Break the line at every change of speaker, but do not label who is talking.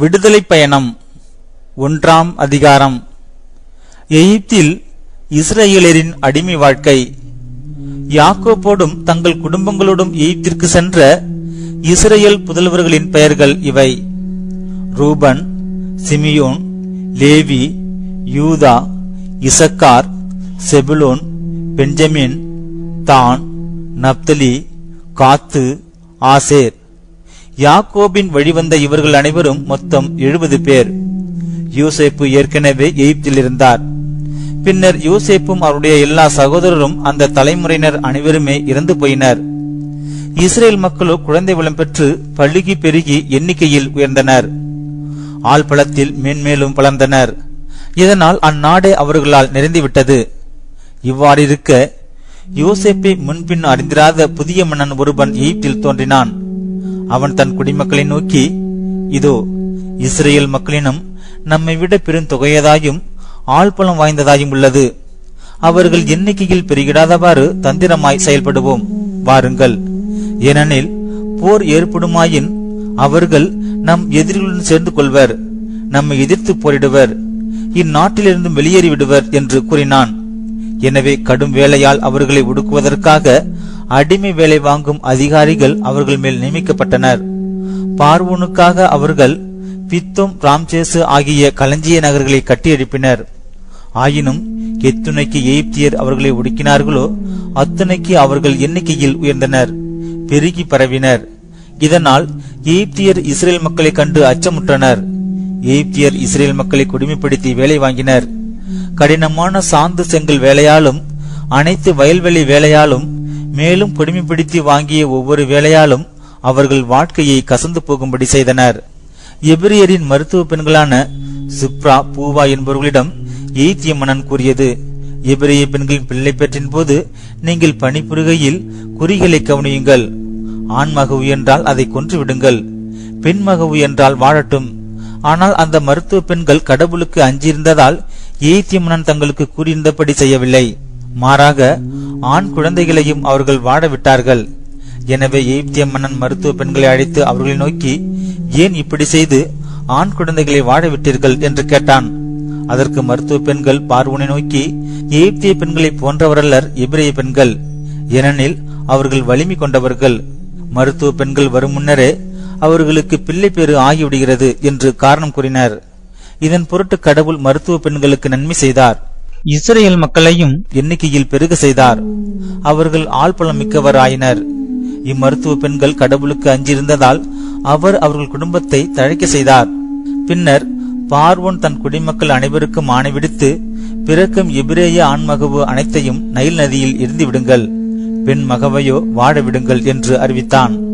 விடுதலை பயணம் ஒன்றாம் அதிகாரம். எகிப்தில் இஸ்ரேலரின் அடிமை வாழ்க்கை. யாக்கோப்போடும் தங்கள் குடும்பங்களோடும் எகிப்திற்கு சென்ற இஸ்ரேல் புதல்வர்களின் பெயர்கள் இவை. Reuben Simeon Levi Judah Issachar Zebulun Benjamin தான் நப்தலி காத்து ஆசேர். யாக்கோபின் வழிவந்த இவர்கள் அனைவரும் மொத்தம் எழுபது பேர். யூசேப்பு ஏற்கனவே எகிப்தில் இருந்தார். பின்னர் யூசேப்பும் அவருடைய எல்லா சகோதரரும் அந்த தலைமுறையினர் அனைவருமே இறந்து போயினர். இஸ்ரேல் மக்களோ குழந்தை வளம் பெற்று பழுகி பெருகி எண்ணிக்கையில் உயர்ந்தனர். ஆள் பலத்தில் மேன்மேலும் வளர்ந்தனர். இதனால் அந்நாடே அவர்களால் நிறைந்துவிட்டது. இவ்வாறிருக்க யோசேப்பை முன்பின் அறிந்திராத புதிய மன்னன் ஒருவன் எகிப்தில் தோன்றினான். அவன் தன் குடிமக்களை நோக்கி இதோ இஸ்ரேல் மக்களினம் நம்மை விட பெருந்தொகையதாயும் ஆழ்பலம் வாய்ந்ததாயும் உள்ளது. அவர்கள் எண்ணிக்கையில் பெருகிடாதவாறு தந்திரமாய் செயல்படுவோம். வாருங்கள். ஏனெனில் போர் ஏற்படுமாயின் அவர்கள் நம் எதிரிகளுடன் சேர்ந்து கொள்வர் நம்மை எதிர்த்து போரிடுவர். இந்நாட்டிலிருந்து வெளியேறிவிடுவர் என்று கூறினான். எனவே கடும் வேலையால் அவர்களை ஒடுக்குவதற்காக அடிமை வேலை வாங்கும் அதிகாரிகள் அவர்கள் மேல் நியமிக்கப்பட்டனர். பார்வோனுக்காக அவர்கள் பித்தோம் ராம்சேசு ஆகிய களஞ்சிய நகர்களை கட்டியெழுப்பினர். ஆயினும் எத்துணைக்கு எகிப்தியர் அவர்களை ஒடுக்கினார்களோ அத்துணைக்கு அவர்கள் எண்ணிக்கையில் உயர்ந்தனர் பெருகி பரவினர். இதனால் எகிப்தியர் இஸ்ரேல் மக்களை கண்டு அச்சமுற்றனர். எகிப்தியர் இஸ்ரேல் மக்களை கொடுமைப்படுத்தி வேலை வாங்கினர். கடினமான சாந்து செங்கல் வேலையாலும் அனைத்து வயல்வெளி வேலையாலும் மேலும் கொடுமைப்படுத்தி வாங்கிய ஒவ்வொரு வேலையாலும் அவர்கள் வாழ்க்கையை கசந்து போகும்படி செய்தனர். எபிரியரின் மருத்துவ பெண்களான சுப்ரா பூவா என்பவர்களிடம் எய்திய கூறியது எபிரிய பெண்களின் பிள்ளை பெற்றின் போது நீங்கள் பணிபுரிகையில் குறிகளை கவனியுங்கள். ஆண் மகவு என்றால் அதை கொன்று விடுங்கள். பெண் மகவு என்றால் வாழட்டும். ஆனால் அந்த மருத்துவ பெண்கள் கடவுளுக்கு அஞ்சியிருந்ததால் எய்திய மன்னன் தங்களுக்கு கூறியிருந்தபடி செய்யவில்லை. மாறாக ஆண் குழந்தைகளையும் அவர்கள் வாழ விட்டார்கள் எனவே எய்ப்திய மன்னன் மருத்துவ பெண்களை அழைத்து அவர்களை நோக்கி ஏன் இப்படி செய்து ஆண் குழந்தைகளை வாழ விட்டீர்கள் என்று கேட்டான். அதற்கு மருத்துவ பெண்கள் பார்வனை நோக்கி எய்ப்திய பெண்களை போன்றவரல்லர் இப்ரிய பெண்கள். ஏனெனில் அவர்கள் வலிமை கொண்டவர்கள். மருத்துவ பெண்கள் வரும் முன்னரே அவர்களுக்கு பிள்ளை பேறு ஆகிவிடுகிறது என்று காரணம் கூறினர். இதன் பொருட்டு கடவுள் மருத்துவ பெண்களுக்கு நன்மை செய்தார். இஸ்ரேல் மக்களையும் எண்ணிக்கையில் பெருக செய்தார். அவர்கள் ஆள்பலம் மிக்கவர் ஆயினர் இம்மருத்துவ பெண்கள் கடவுளுக்கு அஞ்சிருந்ததால் அவர் அவர்கள் குடும்பத்தை தழைக்க செய்தார். பின்னர் பார்வோன் தன் குடிமக்கள் அனைவருக்கும் ஆணை விடுத்து பிறக்கும் எபிரேய ஆண்மகவு அனைத்தையும் நைல் நதியில் எரிந்து விடுங்கள். பெண் மகவையோ வாழ விடுங்கள் என்று அறிவித்தான்.